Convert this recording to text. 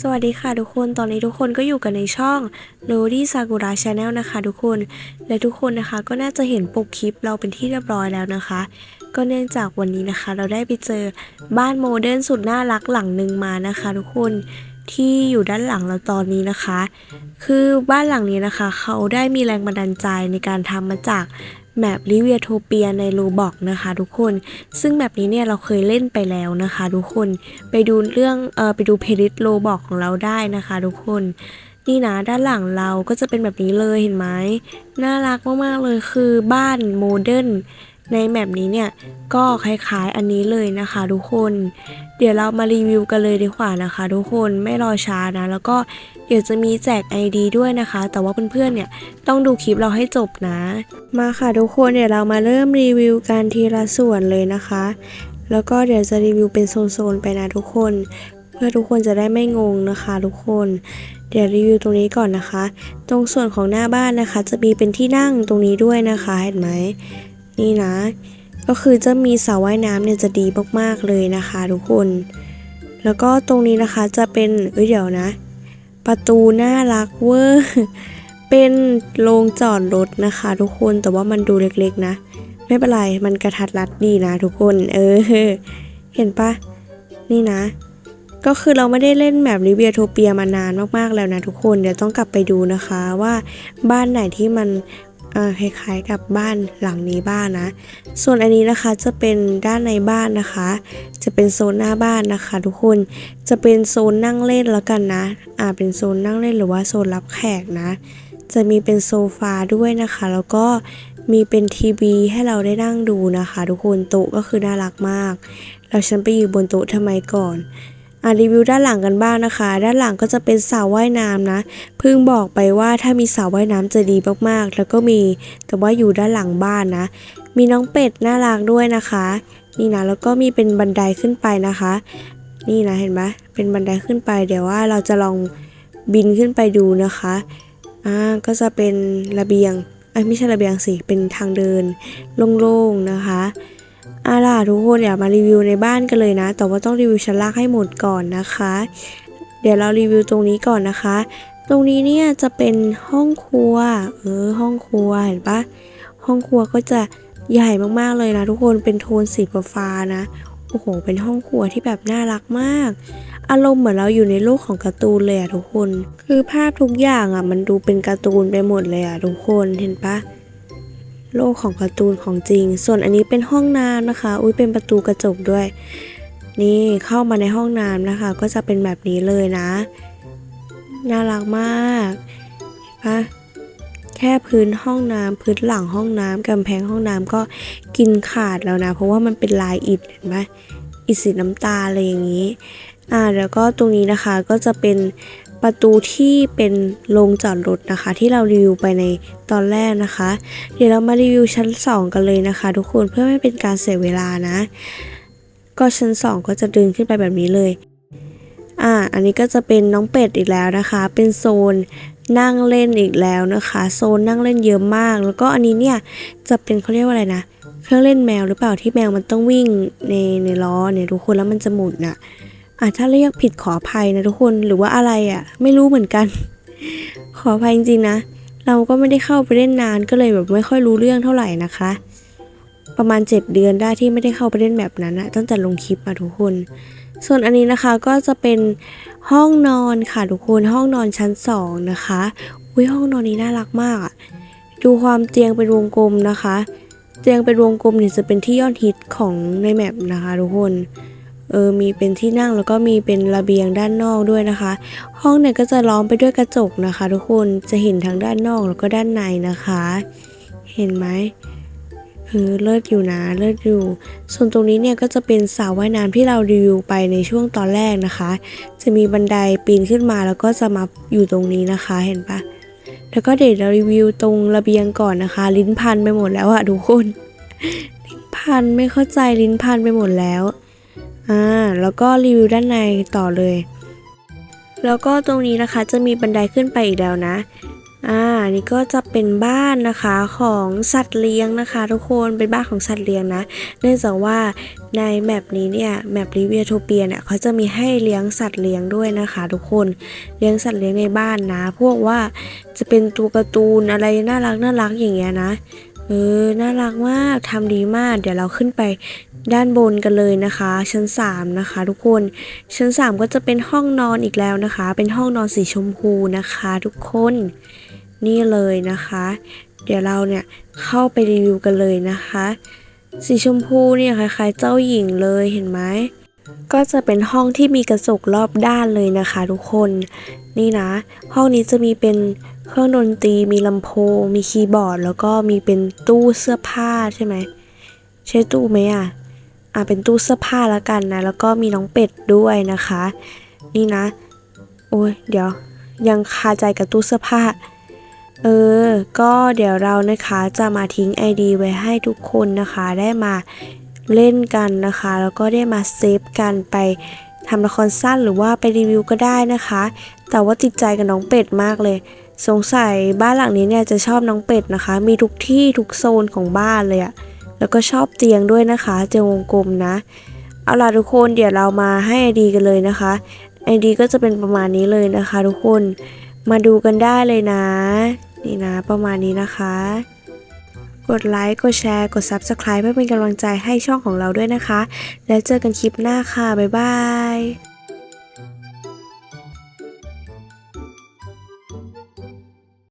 สวัสดีค่ะทุกคนตอนนี้ทุกคนก็อยู่กันในช่อง r o d y Sakura Channel นะคะทุกคน และทุกคนนะคะก็น่าจะเห็นปกคลิปเราเป็นที่เรียบร้อยแล้วนะคะ ก็เนื่องจากวันนี้นะคะ เราได้ไปเจอบ้านโมเดิร์นสุดน่ารักหลังหนึ่งมานะคะ ทุกคนที่อยู่ด้านหลังเราตอนนี้นะคะ คือบ้านหลังนี้นะคะ เขาได้มีแรงบันดาลใจในการทำมาจาก แมปลิเวียโทเปียในโลบอกนะคะทุกคน ซึ่งแบบนี้เนี่ยเราเคยเล่นไปแล้วนะคะทุกคน ไปดูเรื่องเออไปดูเพลิตโลบอกของเราได้นะคะทุกคน นี่นะด้านหลังเราก็จะเป็นแบบนี้เลยเห็นไหมน่ารักมากๆเลยคือบ้านโมเดิร์นในแมปนี้เนี่ยก็คล้ายๆอันนี้เลยนะคะทุกคน เดี๋ยวเรามารีวิวกันเลยดีกว่านะคะทุกคนไม่รอช้านะ แล้วก็ เดี๋ยวจะมีแจก ID ด้วยนะคะ แต่ว่าเพื่อนๆเนี่ยต้องดูคลิปเราให้จบนะ มาค่ะทุกคนเดี๋ยวเรามาเริ่มรีวิวกันทีละส่วนเลยนะคะ แล้วก็เดี๋ยวจะรีวิวเป็นโซนๆไปนะทุกคน เพื่อทุกคนจะได้ไม่งงนะคะ ทุกคน เดี๋ยวรีวิวตรงนี้ก่อนนะคะ ตรงส่วนของหน้าบ้านนะคะ จะมีเป็นที่นั่งตรงนี้ด้วยนะคะเห็นไหมนี่นะ ก็คือจะมีสระว่ายน้ำเนี่ยจะดีมากๆเลยนะคะ ทุกคน แล้วก็ตรงนี้นะคะจะเป็นเอ้ยเดี๋ยวนะ ประตูน่ารักเวอร์ เป็นโรงจอดรถนะคะ ทุกคนแต่ว่ามันดูเล็กๆนะ ไม่เป็นไรมันกระทัดรัดดีนะทุกคน เออ เห็นปะนี่นะ ก็คือเราไม่ได้เล่นแบบริเวียโทเปียมานานมากๆแล้วนะทุกคนเดี๋ยวต้องกลับไปดูนะคะว่าบ้านไหนที่มันคล้ายๆกับบ้านหลังนี้บ้างนะ ส่วนอันนี้นะคะจะเป็นด้านในบ้านนะคะ จะเป็นโซนหน้าบ้านนะคะ ทุกคนจะเป็นโซนนั่งเล่นแล้วกันนะ อ่าเป็นโซนนั่งเล่นหรือว่าโซนรับแขกนะ จะมีเป็นโซฟาด้วยนะคะ แล้วก็มีเป็นทีวีให้เราได้นั่งดูนะคะ ทุกคนโต๊ะก็คือน่ารักมากแล้วฉันไปอยู่บนโต๊ะทำไมก่อนอ่ารีวิวด้านหลังกันบ้างนะคะ ด้านหลังก็จะเป็นสระว่ายน้ำนะ เพิ่งบอกไปว่าถ้ามีสระว่ายน้ำจะดีมากๆ แล้วก็มีแต่ว่าอยู่ด้านหลังบ้านนะ มีน้องเป็ดน่ารักด้วยนะคะ นี่นะแล้วก็มีเป็นบันไดขึ้นไปนะคะ นี่นะเห็นไหมเป็นบันไดขึ้นไป เดี๋ยวว่าเราจะลองบินขึ้นไปดูนะคะอ่าก็จะเป็นระเบียงอะไม่ใช่ระเบียงสิเป็นทางเดินโล่งๆนะคะเอาล่ะทุกคนเดี๋ยวมารีวิวในบ้านกันเลยนะ แต่ว่าต้องรีวิวชั้นล่างให้หมดก่อนนะคะ เดี๋ยวเรารีวิวตรงนี้ก่อนนะคะ ตรงนี้เนี่ยจะเป็นห้องครัว เออห้องครัวเห็นปะห้องครัวก็จะ ใหญ่มากๆเลยนะทุกคนเป็นโทนสีฟ้านะโอ้โหเป็นห้องครัวที่แบบน่ารักมาก อารมณ์เหมือนเราอยู่ในโลกของการ์ตูนเลยอะทุกคน คือภาพทุกอย่างอะมันดูเป็นการ์ตูนไปหมดเลยอะทุกคนเห็นปะโลกของการ์ตูนของจริง ส่วนอันนี้เป็นห้องน้ำนะคะ อุ้ยเป็นประตูกระจกด้วย นี่เข้ามาในห้องน้ำนะคะ ก็จะเป็นแบบนี้เลยนะ น่ารักมากเห็นปะ แค่พื้นห้องน้ำพื้นหลังห้องน้ำกำแพงห้องน้ำก็กินขาดแล้วนะ เพราะว่ามันเป็นลายอิฐเห็นไหมอิฐสีน้ำตาอะไรอย่างนี้อ่าแล้วก็ตรงนี้นะคะก็จะเป็นประตูที่เป็นโรงจอดรถนะคะ ที่เรารีวิวไปในตอนแรกนะคะ เดี๋ยวเรามารีวิวชั้น 2 กันเลยนะคะ ทุกคนเพื่อไม่เป็นการเสียเวลานะ ก็ชั้น 2 ก็จะดึงขึ้นไปแบบนี้เลยอ่าอันนี้ก็จะเป็นน้องเป็ดอีกแล้วนะคะ เป็นโซน นั่งเล่นอีกแล้วนะคะ โซนนั่งเล่นเยอะมาก แล้วก็อันนี้เนี่ยจะเป็นเขาเรียกว่าอะไรนะเครื่องเล่นแมวหรือเปล่าที่แมวมันต้องวิ่งในในล้อเนี่ยทุกคนแล้วมันจะหมุนน่ะอะถ้าเรียกผิดขออภัยนะทุกคนหรือว่าอะไรอะไม่รู้เหมือนกัน ขออภัยจริงๆนะ เราก็ไม่ได้เข้าไปเล่นนานก็เลยแบบไม่ค่อยรู้เรื่องเท่าไหร่นะคะ ประมาณ 7 เดือนได้ที่ไม่ได้เข้าไปเล่นแบบนั้นนะตั้งแต่ลงคลิปมาทุกคน ส่วนอันนี้นะคะก็จะเป็น ห้องนอนค่ะทุกคนห้องนอนชั้นสองนะคะอุ้ยห้องนอนนี้น่ารักมากอะดูความเตียงเป็นวงกลมนะคะ เตียงเป็นวงกลมเนี่ยจะเป็นที่ยอดฮิตของในแมปนะคะทุกคนเออมีเป็นที่นั่งแล้วก็มีเป็นระเบียงด้านนอกด้วยนะคะ ห้องเนี่ยก็จะล้อมไปด้วยกระจกนะคะ ทุกคนจะเห็นทั้งด้านนอกแล้วก็ด้านในนะคะ เห็นไหม เออเลิศอยู่นะเลิศอยู่ ส่วนตรงนี้เนี่ยก็จะเป็นสระว่ายน้ำที่เรารีวิวไปในช่วงตอนแรกนะคะ จะมีบันไดปีนขึ้นมาแล้วก็จะมาอยู่ตรงนี้นะคะเห็นปะแล้วก็เดี๋ยวเรารีวิวตรงระเบียงก่อนนะคะ ลิ้นพันไปหมดแล้วอะทุกคน ลิ้นพันไม่เข้าใจลิ้นพันไปหมดแล้วอ่าแล้วก็รีวิวด้านในต่อเลย แล้วก็ตรงนี้นะคะจะมีบันไดขึ้นไปอีกแล้วนะ อ่านี่ก็จะเป็นบ้านนะคะของสัตว์เลี้ยงนะคะ ทุกคนเป็นบ้านของสัตว์เลี้ยงนะ เนื่องจากว่าในแมปนี้เนี่ยแมปลิเวียโทเปียเนี่ยเขาจะมีให้เลี้ยงสัตว์เลี้ยงด้วยนะคะ ทุกคนเลี้ยงสัตว์เลี้ยงในบ้านนะ พวกว่าจะเป็นตัวการ์ตูนอะไรน่ารักน่ารักอย่างเงี้ยนะเออ น่ารักมาก ทำดีมาก เดี๋ยวเราขึ้นไปด้านบนกันเลยนะคะ ชั้น 3 นะคะ ทุกคน ชั้น 3 ก็จะเป็นห้องนอนอีกแล้วนะคะ เป็นห้องนอนสีชมพูนะคะ ทุกคน นี่เลยนะคะ เดี๋ยวเราเนี่ยเข้าไปรีวิวกันเลยนะคะ สีชมพูเนี่ยคล้ายๆ เจ้าหญิงเลยเห็นไหมก็จะเป็นห้องที่มีกระจกรอบด้านเลยนะคะ ทุกคนนี่นะ ห้องนี้จะมีเป็นเครื่องดนตรีมีลำโพง มีคีย์บอร์ด แล้วก็มีเป็นตู้เสื้อผ้าใช่ไหมใช่ตู้ไหมอะอะเป็นตู้เสื้อผ้าแล้วกันนะ แล้วก็มีน้องเป็ดด้วยนะคะ นี่นะ โอ้ยเดี๋ยว ยังคาใจกับตู้เสื้อผ้า เออ ก็เดี๋ยวเรานะคะจะมาทิ้ง ID ไว้ให้ทุกคนนะคะได้มาเล่นกันนะคะ แล้วก็ได้มาเซฟกันไปทำละครสั้นหรือว่าไปรีวิวก็ได้นะคะ แต่ว่าติดใจกับน้องเป็ดมากเลย สงสัยบ้านหลังนี้เนี่ยจะชอบน้องเป็ดนะคะ มีทุกที่ทุกโซนของบ้านเลยอะแล้วก็ชอบเตียงด้วยนะคะเตียงวงกลมนะ เอาล่ะทุกคนเดี๋ยวเรามาให้ ID กันเลยนะคะ ID ก็จะเป็นประมาณนี้เลยนะคะ ทุกคน มาดูกันได้เลยนะ นี่นะประมาณนี้นะคะ กดไลค์กดแชร์กด Subscribe เพื่อเป็นกำลังใจให้ช่องของเราด้วยนะคะ แล้วเจอกันคลิปหน้าค่ะ บ๊ายบาย